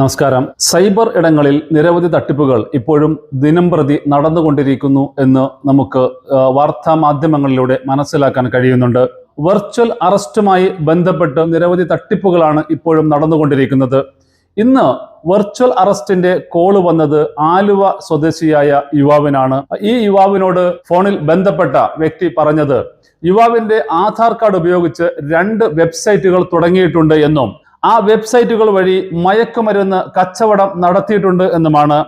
നമസ്കാരം. സൈബർ ഇടങ്ങളിൽ നിരവധി തട്ടിപ്പുകൾ ഇപ്പോഴും ദിനംപ്രതി നടന്നുകൊണ്ടിരിക്കുന്നു എന്ന് നമുക്ക് വാർത്താ മാധ്യമങ്ങളിലൂടെ മനസ്സിലാക്കാൻ കഴിയുന്നുണ്ട്. വെർച്വൽ അറസ്റ്റുമായി ബന്ധപ്പെട്ട് നിരവധി തട്ടിപ്പുകളാണ് ഇപ്പോഴും നടന്നുകൊണ്ടിരിക്കുന്നത്. ഇന്ന് വെർച്വൽ അറസ്റ്റിന്റെ കോൾ വന്നത് ആലുവ സ്വദേശിയായ യുവാവിനാണ്. ഈ യുവാവിനോട് ഫോണിൽ ബന്ധപ്പെട്ട വ്യക്തി പറഞ്ഞത് യുവാവിന്റെ ആധാർ കാർഡ് ഉപയോഗിച്ച് രണ്ട് വെബ്സൈറ്റുകൾ തുടങ്ങിയിട്ടുണ്ട് എന്നും ആ വെബ്സൈറ്റുകൾ വഴി മയക്കുമരുന്ന് കച്ചവടം നടത്തിയിട്ടുണ്ട് എന്നുമാണ്.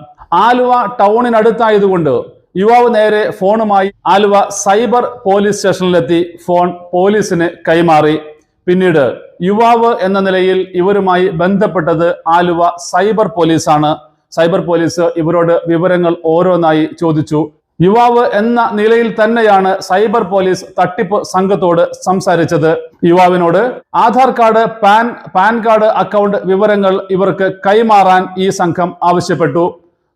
ആലുവ ടൗണിനടുത്തായതുകൊണ്ട് യുവാവ് നേരെ ഫോണുമായി ആലുവ സൈബർ പോലീസ് സ്റ്റേഷനിലെത്തി ഫോൺ പോലീസിന് കൈമാറി. പിന്നീട് യുവാവ് എന്ന നിലയിൽ ഇവരുമായി ബന്ധപ്പെട്ടത് ആലുവ സൈബർ പോലീസാണ്. സൈബർ പോലീസ് ഇവരോട് വിവരങ്ങൾ ഓരോന്നായി ചോദിച്ചു. യുവാവ് എന്ന നിലയിൽ തന്നെയാണ് സൈബർ പോലീസ് തട്ടിപ്പ് സംഘത്തോട് സംസാരിച്ചത്. യുവാവിനോട് Aadhaar card PAN PAN card account വിവരങ്ങൾ ഇവർക്ക് കൈമാറാൻ ഈ സംഘം ആവശ്യപ്പെട്ടു.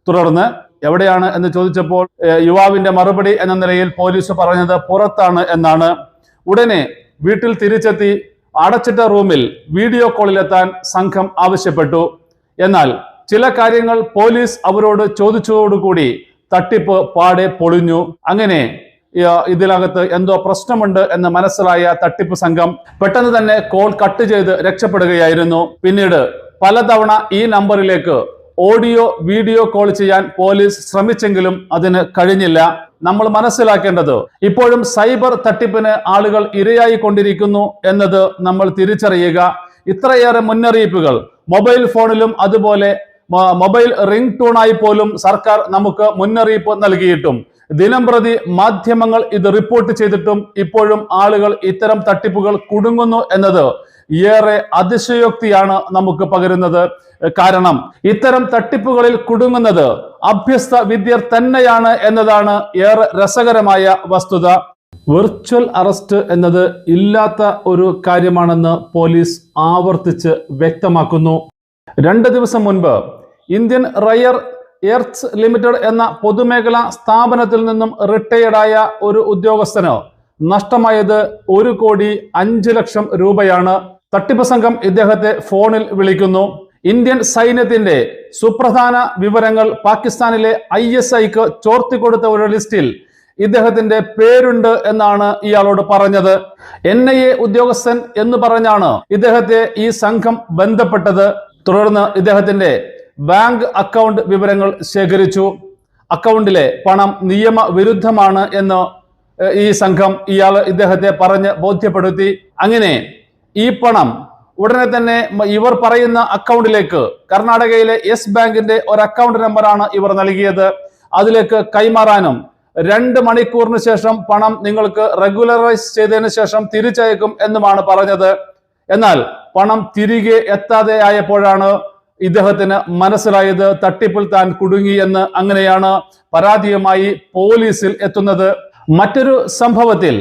തുടർന്ന് എവിടെയാണ് എന്ന് ചോദിച്ചപ്പോൾ യുവാവിന്റെ മറുപടി എന്ന നിലയിൽ പോലീസ് പറഞ്ഞത് പുറത്താണ് എന്നാണ്. ഉടനെ വീട്ടിൽ തിരിച്ചെത്തി അടച്ചിട്ട റൂമിൽ വീഡിയോ കോളിലെത്താൻ സംഘം ആവശ്യപ്പെട്ടു. എന്നാൽ ചില കാര്യങ്ങൾ പോലീസ് അവരോട് ചോദിച്ചതോടുകൂടി തട്ടിപ്പ് പാടെ പൊളിഞ്ഞു. അങ്ങനെ ഇതിനകത്ത് എന്തോ പ്രശ്നമുണ്ട് എന്ന് മനസ്സിലായ തട്ടിപ്പ് സംഘം പെട്ടെന്ന് തന്നെ കോൾ കട്ട് ചെയ്ത് രക്ഷപ്പെടുകയായിരുന്നു. പിന്നീട് പലതവണ ഈ നമ്പറിലേക്ക് ഓഡിയോ വീഡിയോ കോൾ ചെയ്യാൻ പോലീസ് ശ്രമിച്ചെങ്കിലും അതിന് കഴിഞ്ഞില്ല. നമ്മൾ മനസ്സിലാക്കേണ്ടത് ഇപ്പോഴും സൈബർ തട്ടിപ്പിന് ആളുകൾ ഇരയായി കൊണ്ടിരിക്കുന്നു എന്നത് നമ്മൾ തിരിച്ചറിയുക. ഇത്രയേറെ മുന്നറിയിപ്പുകൾ മൊബൈൽ ഫോണിലും അതുപോലെ മൊബൈൽ റിംഗ് ടൂണായി പോലും സർക്കാർ നമുക്ക് മുന്നറിയിപ്പ് നൽകിയിട്ടും. ദിനംപ്രതി മാധ്യമങ്ങൾ ഇത് റിപ്പോർട്ട് ചെയ്തിട്ടും ഇപ്പോഴും ആളുകൾ ഇത്തരം തട്ടിപ്പുകൾ കുടുങ്ങുന്നു എന്നത് ഏറെ അതിശയോക്തിയാണ് നമുക്ക് പകരുന്നത്. കാരണം ഇത്തരം തട്ടിപ്പുകളിൽ കുടുങ്ങുന്നത് അഭ്യസ്ത വിദ്യർ തന്നെയാണ് എന്നതാണ് ഏറെ രസകരമായ വസ്തുത. വെർച്വൽ അറസ്റ്റ് എന്നത് ഇല്ലാത്ത ഒരു കാര്യമാണെന്ന് പോലീസ് ആവർത്തിച്ച് വ്യക്തമാക്കുന്നു. രണ്ട് ദിവസം മുൻപ് ഇന്ത്യൻ റയർ എർത്ത്സ് ലിമിറ്റഡ് എന്ന പൊതുമേഖലാ സ്ഥാപനത്തിൽ നിന്നും റിട്ടയർഡായ ഒരു ഉദ്യോഗസ്ഥന് നഷ്ടമായത് ഒരു കോടി അഞ്ച് ലക്ഷം രൂപയാണ്. തട്ടിപ്പ് സംഘം ഇദ്ദേഹത്തെ ഫോണിൽ വിളിക്കുന്നു. ഇന്ത്യൻ സൈന്യത്തിന്റെ സുപ്രധാന വിവരങ്ങൾ പാകിസ്ഥാനിലെ ഐ എസ് ഐക്ക് ചോർത്തിക്കൊടുത്ത ഒരു ലിസ്റ്റിൽ ഇദ്ദേഹത്തിന്റെ പേരുണ്ട് എന്നാണ് ഇയാളോട് പറഞ്ഞത്. എൻ ഐ എ ഉദ്യോഗസ്ഥൻ എന്ന് പറഞ്ഞാണ് ഇദ്ദേഹത്തെ ഈ സംഘം ബന്ധപ്പെട്ടത്. തുടർന്ന് ഇദ്ദേഹത്തിന്റെ ബാങ്ക് അക്കൗണ്ട് വിവരങ്ങൾ ശേഖരിച്ചു. അക്കൗണ്ടിലെ പണം നിയമവിരുദ്ധമാണ് എന്ന് ഈ സംഘം ഇയാൾ ഇദ്ദേഹത്തെ പറഞ്ഞ് ബോധ്യപ്പെടുത്തി. അങ്ങനെ ഈ പണം ഉടനെ തന്നെ ഇവർ പറയുന്ന അക്കൗണ്ടിലേക്ക് കർണാടകയിലെ യെസ് ബാങ്കിന്റെ ഒരു അക്കൗണ്ട് നമ്പറാണ് ഇവർ നൽകിയത്. അതിലേക്ക് കൈമാറാനും രണ്ട് മണിക്കൂറിന് ശേഷം പണം നിങ്ങൾക്ക് റെഗുലറൈസ് ചെയ്തതിനു ശേഷം തിരിച്ചയക്കും എന്നുമാണ് പറഞ്ഞത്. എന്നാൽ പണം തിരികെ എത്താതെ ആയപ്പോഴാണ് ഇദ്ദേഹത്തിന് മനസ്സിലായത് തട്ടിപ്പിൽ താൻ കുടുങ്ങി എന്ന് അങ്ങനെയാണ് പരാതിയുമായി പോലീസിൽ എത്തുന്നത്. മറ്റൊരു സംഭവത്തിൽ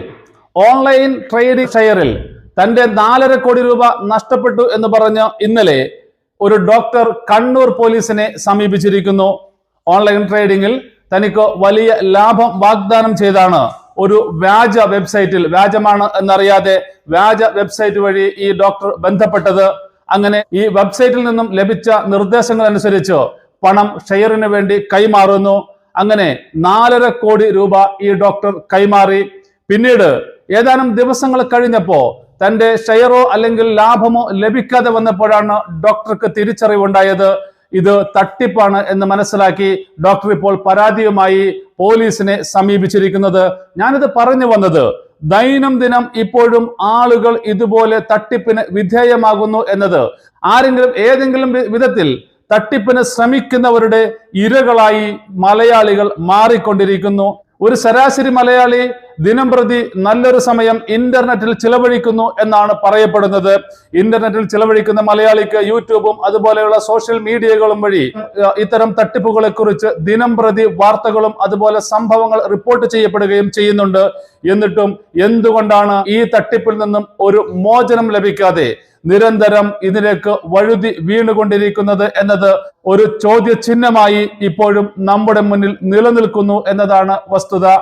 ഓൺലൈൻ ട്രേഡിംഗ് ഷെയറിൽ തന്റെ നാലര കോടി രൂപ നഷ്ടപ്പെട്ടു എന്ന് പറഞ്ഞ് ഇന്നലെ ഒരു ഡോക്ടർ കണ്ണൂർ പോലീസിനെ സമീപിച്ചിരിക്കുന്നു. ഓൺലൈൻ ട്രേഡിംഗിൽ തനിക്ക് വലിയ ലാഭം വാഗ്ദാനം ചെയ്താണ്. ഒരു വ്യാജ വെബ്സൈറ്റിൽ വ്യാജമാണ് എന്നറിയാതെ വ്യാജ വെബ്സൈറ്റ് വഴി ഈ ഡോക്ടർ ബന്ധപ്പെട്ടത്. അങ്ങനെ ഈ വെബ്സൈറ്റിൽ നിന്നും ലഭിച്ച നിർദ്ദേശങ്ങൾ അനുസരിച്ച് പണം ഷെയറിന് വേണ്ടി കൈമാറുന്നു. അങ്ങനെ നാലര കോടി രൂപ ഈ ഡോക്ടർ കൈമാറി. പിന്നീട് ഏതാനും ദിവസങ്ങൾ കഴിഞ്ഞപ്പോ തന്റെ ഷെയറോ അല്ലെങ്കിൽ ലാഭമോ ലഭിക്കാതെ വന്നപ്പോഴാണ് ഡോക്ടർക്ക് തിരിച്ചറിവുണ്ടായത്. ഇത് തട്ടിപ്പാണ് എന്ന് മനസ്സിലാക്കി ഡോക്ടർ ഇപ്പോൾ പരാതിയുമായി പോലീസിനെ സമീപിച്ചിരിക്കുന്നത്. ഞാനിത് പറഞ്ഞു വന്നത് ദൈനംദിനം ഇപ്പോഴും ആളുകൾ ഇതുപോലെ തട്ടിപ്പിന് വിധേയമാകുന്നു എന്നത് ആരെങ്കിലും ഏതെങ്കിലും വിധത്തിൽ തട്ടിപ്പിന് ശ്രമിക്കുന്നവരുടെ ഇരകളായി മലയാളികൾ മാറിക്കൊണ്ടിരിക്കുന്നു. ഒരു ശരാശരി മലയാളി ദിനം പ്രതി നല്ലൊരു സമയം ഇന്റർനെറ്റിൽ ചിലവഴിക്കുന്നു എന്നാണ് പറയപ്പെടുന്നത്. ഇന്റർനെറ്റിൽ ചിലവഴിക്കുന്ന മലയാളിക്ക് യൂട്യൂബും അതുപോലെയുള്ള സോഷ്യൽ മീഡിയകളും വഴി ഇത്തരം തട്ടിപ്പുകളെ കുറിച്ച് ദിനം പ്രതി വാർത്തകളും അതുപോലെ സംഭവങ്ങൾ റിപ്പോർട്ട് ചെയ്യപ്പെടുകയും ചെയ്യുന്നുണ്ട്. എന്നിട്ടും എന്തുകൊണ്ടാണ് ഈ തട്ടിപ്പിൽ നിന്നും ഒരു മോചനം ലഭിക്കാതെ നിരന്തരം ഇതിലേക്ക് വഴുതി വീണുകൊണ്ടിരിക്കുന്നത് എന്നത് ഒരു ചോദ്യചിഹ്നമായി ഇപ്പോഴും നമ്മുടെ മുന്നിൽ നിലനിൽക്കുന്നു എന്നതാണ് വസ്തുത.